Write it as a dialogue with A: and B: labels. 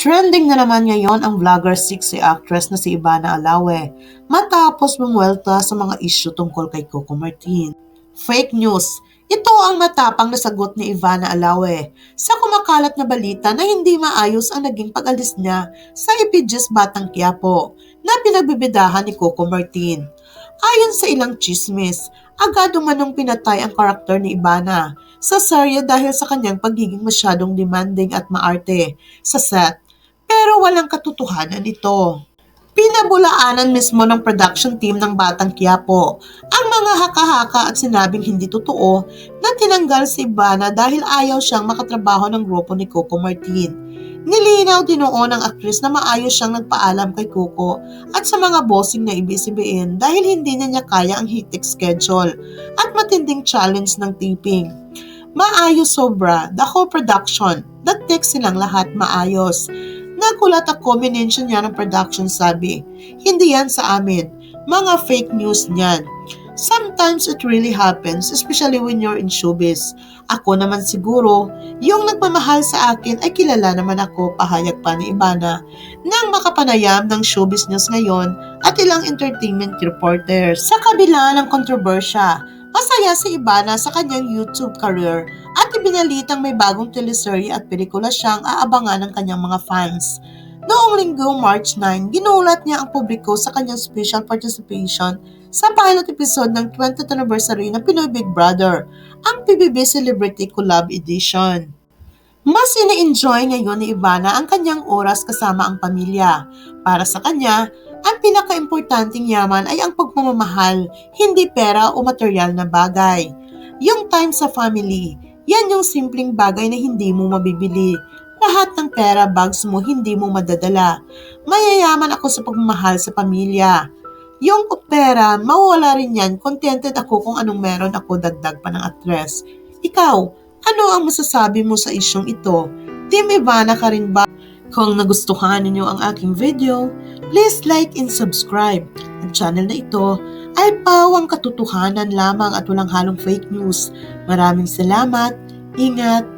A: Trending na naman ngayon ang vlogger sexy actress na si Ivana Alawe matapos bumuwelta sa mga isyu tungkol kay Coco Martin. Fake news. Ito ang matapang na sagot ni Ivana Alawe sa kumakalat na balita na hindi maayos ang naging pag-alis niya sa Ipidjes Batang Quiapo na pinagbibidahan ni Coco Martin. Ayon sa ilang chismis, agad umanong pinatay ang karakter ni Ivana sa serye dahil sa kanyang pagiging masyadong demanding at maarte sa set. Pero walang katotohanan ito. Pinabulaanan mismo ng production team ng Batang Quiapo ang mga haka-haka at sinabing hindi totoo na tinanggal si Ivana dahil ayaw siyang makatrabaho ng grupo ni Coco Martin. Nilinaw din noon ng aktris na maayos siyang nagpaalam kay Coco at sa mga bossing na ABS-CBN dahil hindi na niya kaya ang hectic schedule at matinding challenge ng taping. Maayos sobra, the whole production, nag-text silang lahat maayos. Nagulat ako, minention niya ng production sabi, hindi yan sa amin, mga fake news niyan. Sometimes it really happens, especially when you're in showbiz. Ako naman siguro, yung nagmamahal sa akin ay kilala naman ako pahayag pa ni Ibana nang makapanayam ng showbiz news ngayon at ilang entertainment reporters. Sa kabila ng kontrobersya, masaya si Ibana sa kanyang YouTube career at ibinalitang may bagong teleserye at pelikula siyang aabangan ng kanyang mga fans. Noong linggo, March 9, ginulat niya ang publiko sa kanyang special participation sa pilot episode ng 20th anniversary ng Pinoy Big Brother, ang PBB Celebrity Collab Edition. Mas ine-enjoy ngayon ni Ivana ang kanyang oras kasama ang pamilya. Para sa kanya, ang pinaka-importanting yaman ay ang pagmamahal, hindi pera o material na bagay. Yung time sa family, yan yung simpleng bagay na hindi mo mabibili. Lahat ng pera, bags mo, hindi mo madadala. Mayayaman ako sa pagmamahal sa pamilya. Yung pera, mawala rin yan. Contented ako kung anong meron ako dagdag pa ng address. Ikaw, ano ang masasabi mo sa isyong ito? Team Ivana ka rin ba? Kung nagustuhan ninyo ang aking video, please like and subscribe. Ang channel na ito ay pawang katotohanan lamang at walang halong fake news. Maraming salamat, ingat,